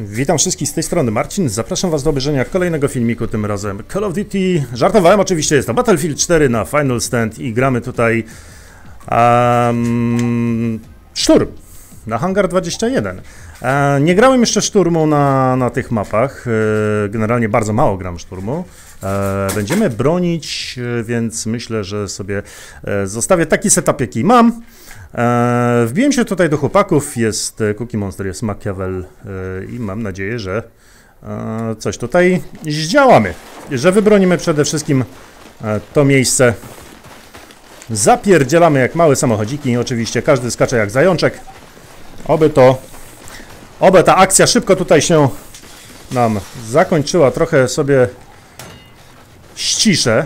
Witam wszystkich z tej strony Marcin. Zapraszam Was do obejrzenia kolejnego filmiku, tym razem Call of Duty. Żartowałem, oczywiście jest to Battlefield 4 na Final Stand i gramy tutaj um, Szturm na Hangar 21. E, nie grałem jeszcze Szturmu na, na tych mapach, e, generalnie bardzo mało gram Szturmu. E, będziemy bronić, e, więc myślę, że sobie e, zostawię taki setup, jaki mam. E, wbiłem się tutaj do chłopaków, jest e, Cookie Monster, jest Machiavel e, i mam nadzieję, że coś tutaj zdziałamy, że wybronimy przede wszystkim to miejsce. Zapierdzielamy jak małe samochodziki, oczywiście każdy skacze jak zajączek. Oby to, oby ta akcja szybko tutaj się nam zakończyła, trochę sobie ściszę.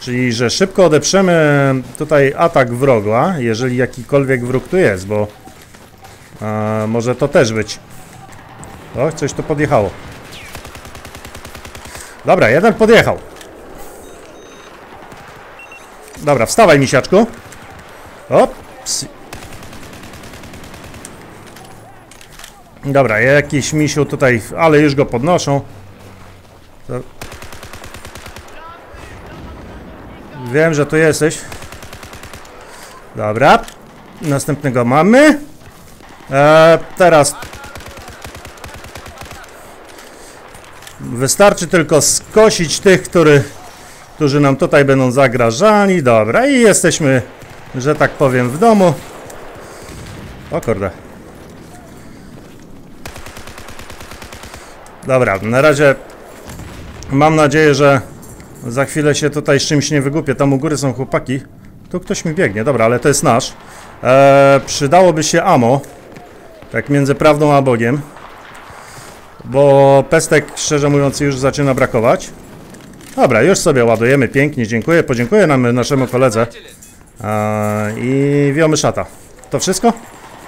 Czyli, że szybko odeprzemy tutaj atak wroga, jeżeli jakikolwiek wróg tu jest, bo a, może to też być. O, coś tu podjechało. Dobra, jeden podjechał. Dobra, wstawaj, misiaczku. Ops. Dobra, jakiś misiu tutaj, ale już go podnoszą. Wiem, że tu jesteś. Dobra. Następnego mamy. Eee, teraz. Wystarczy tylko skosić tych, który, którzy nam tutaj będą zagrażali. Dobra, i jesteśmy, że tak powiem, w domu. O kurde. Dobra, na razie mam nadzieję, że za chwilę się tutaj z czymś nie wygupię. Tam u góry są chłopaki. Tu ktoś mi biegnie, dobra, ale to jest nasz. Eee, przydałoby się amo. Tak między prawdą a Bogiem. Bo pestek, szczerze mówiąc, już zaczyna brakować. Dobra, już sobie ładujemy pięknie, dziękuję. Podziękuję nam naszemu koledze. Eee, I wiomy szata. To wszystko?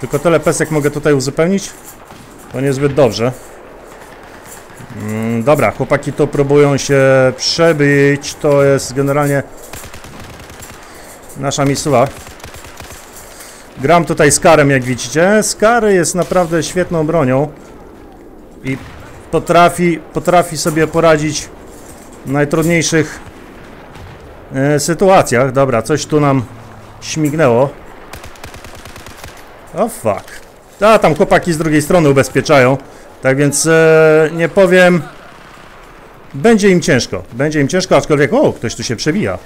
Tylko tyle pestek mogę tutaj uzupełnić? To niezbyt dobrze. Mm, dobra, chłopaki to próbują się przebić. To jest generalnie nasza misja. Gram tutaj z Karem, jak widzicie. Skary jest naprawdę świetną bronią i potrafi, potrafi sobie poradzić w najtrudniejszych e, sytuacjach. Dobra, coś tu nam śmignęło. O fuck. A, tam chłopaki z drugiej strony ubezpieczają. Tak więc e, nie powiem. Będzie im ciężko. Będzie im ciężko, aczkolwiek. O, ktoś tu się przebija.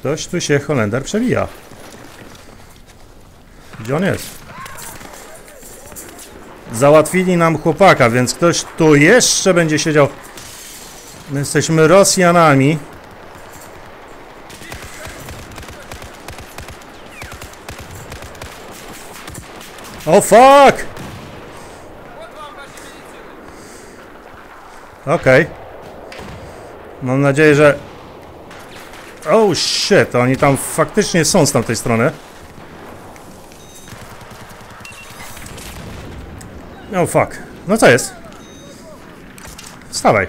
Ktoś tu się Holender przebija. Gdzie on jest? Załatwili nam chłopaka, więc ktoś tu jeszcze będzie siedział. My jesteśmy Rosjanami. O fuck! Okej. Okay. Mam nadzieję, że... Oh shit, oni tam faktycznie są z tamtej strony. Oh fuck. No co jest? Wstawaj.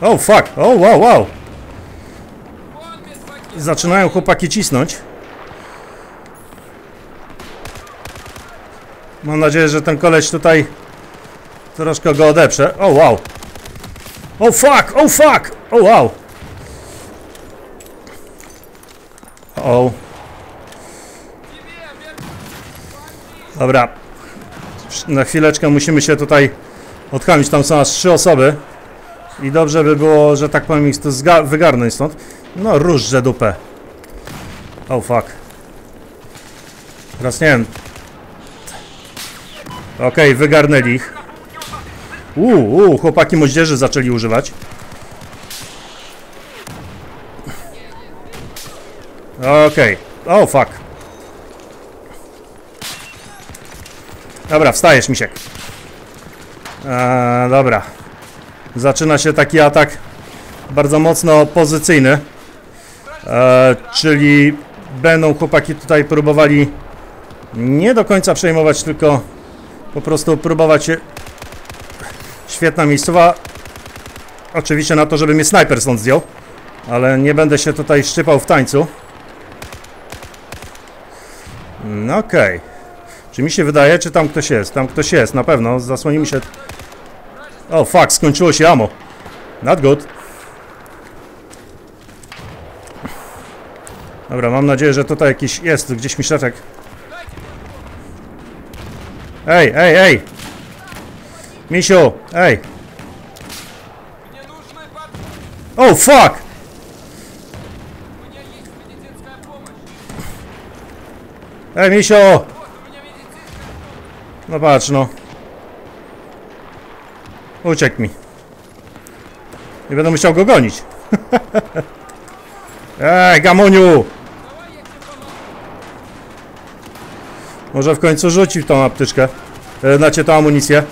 Oh fuck. Oh wow, wow. Zaczynają chłopaki cisnąć. Mam nadzieję, że ten koleś tutaj Troszkę go odeprze. O, oh, wow. O, oh, fuck! O, oh, fuck! O, wow! O. Dobra. Na chwileczkę musimy się tutaj odchamić. Tam są aż trzy osoby. I dobrze by było, że tak powiem, ich to wygarnąć stąd. No, różże dupę. O, fuck. Teraz nie wiem. Okej, okay, wygarnęli ich. Uuu, uu, chłopaki moździerzy zaczęli używać. Okej. Okay. O, fuck. Dobra, wstajesz, misiek. Eee, dobra. Zaczyna się taki atak bardzo mocno pozycyjny. Eee, czyli będą chłopaki tutaj próbowali nie do końca przejmować, tylko po prostu próbować się Świetna miejscowa. Oczywiście na to, żeby mnie snajper stąd zdjął. Ale nie będę się tutaj szczypał w tańcu. No okej. Okay. Czy mi się wydaje, czy tam ktoś jest? Tam ktoś jest, na pewno. Zasłonimy się... O, fuck, skończyło się ammo. Not good. Dobra, mam nadzieję, że tutaj jakiś jest, gdzieś myśleczek. Ej, ej, ej! Misiu, ej! Oh, fuck! Ej, Misio! No patrz, no. Uciekł mi. Nie będę musiał go gonić. Ej, gamoniu! Może w końcu rzucił tą apteczkę. E, Znacie tą amunicję.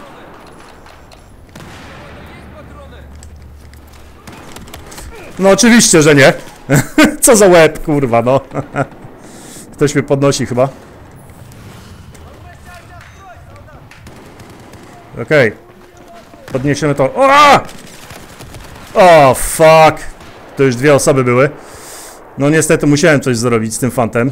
No oczywiście, że nie. Co za łeb, kurwa, no. Ktoś mnie podnosi chyba. Okej. Podniesiemy to. O! O, fuck. To już dwie osoby były. No niestety musiałem coś zrobić z tym fantem.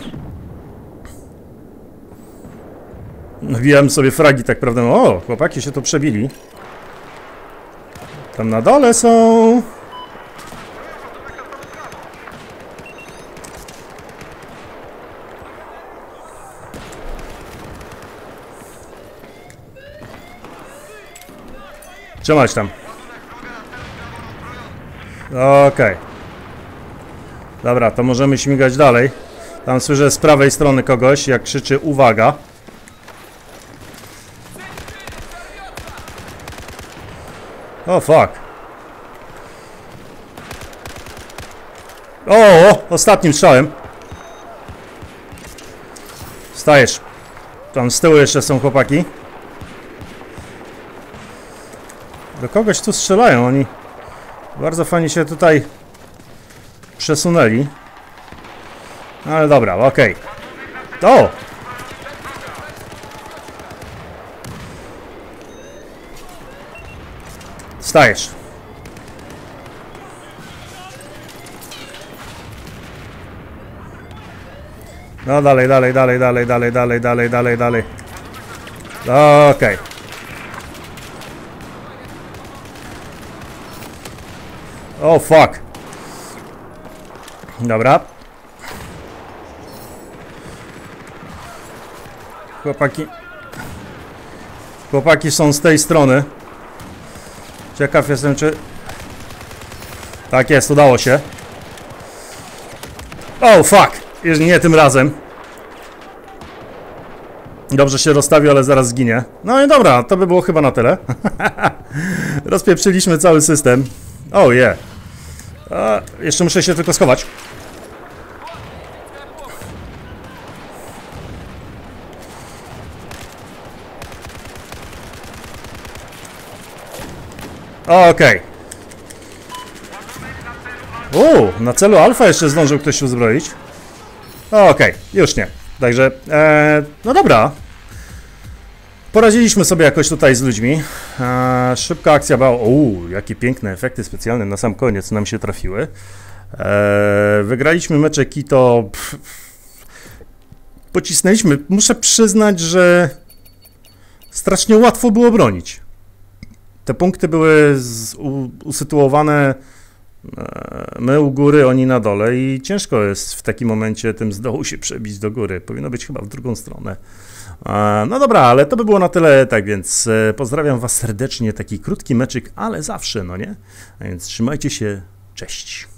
Wbijałem sobie fragi, tak prawdę. O, chłopaki się tu przebili. Tam na dole są. Trzymać tam. Okej. Dobra, to możemy śmigać dalej. Tam słyszę z prawej strony kogoś, jak krzyczy uwaga. O, fuck. O, o, ostatnim strzałem. Stajesz. Tam z tyłu jeszcze są chłopaki. Do kogoś tu strzelają, oni bardzo fajnie się tutaj przesunęli. No Ale dobra, okej. O! Stajesz. No dalej, dalej, dalej, dalej, dalej, dalej, dalej, dalej, dalej. Okej. O, fuck. Dobra. Chłopaki. Chłopaki są z tej strony. Ciekaw jestem, czy... Tak jest, udało się. O, fuck. Już nie tym razem. Dobrze się rozstawił, ale zaraz zginie. No i dobra, to by było chyba na tyle. Rozpieprzyliśmy cały system. O, je. A, jeszcze muszę się tylko schować. Okej. Okay. na celu alfa jeszcze zdążył ktoś uzbroić. Okej, już nie. Także, e, no dobra. Poradziliśmy sobie jakoś tutaj z ludźmi. E, szybka akcja była. Uuu, jakie piękne efekty specjalne na sam koniec nam się trafiły. E, wygraliśmy meczek i to. Pff, pocisnęliśmy. Muszę przyznać, że strasznie łatwo było bronić. Te punkty były z, u, usytuowane e, my u góry, oni na dole i ciężko jest w takim momencie tym z dołu się przebić do góry. Powinno być chyba w drugą stronę. E, no dobra, ale to by było na tyle, tak więc e, pozdrawiam Was serdecznie, taki krótki meczyk, ale zawsze, no nie? A więc trzymajcie się, cześć.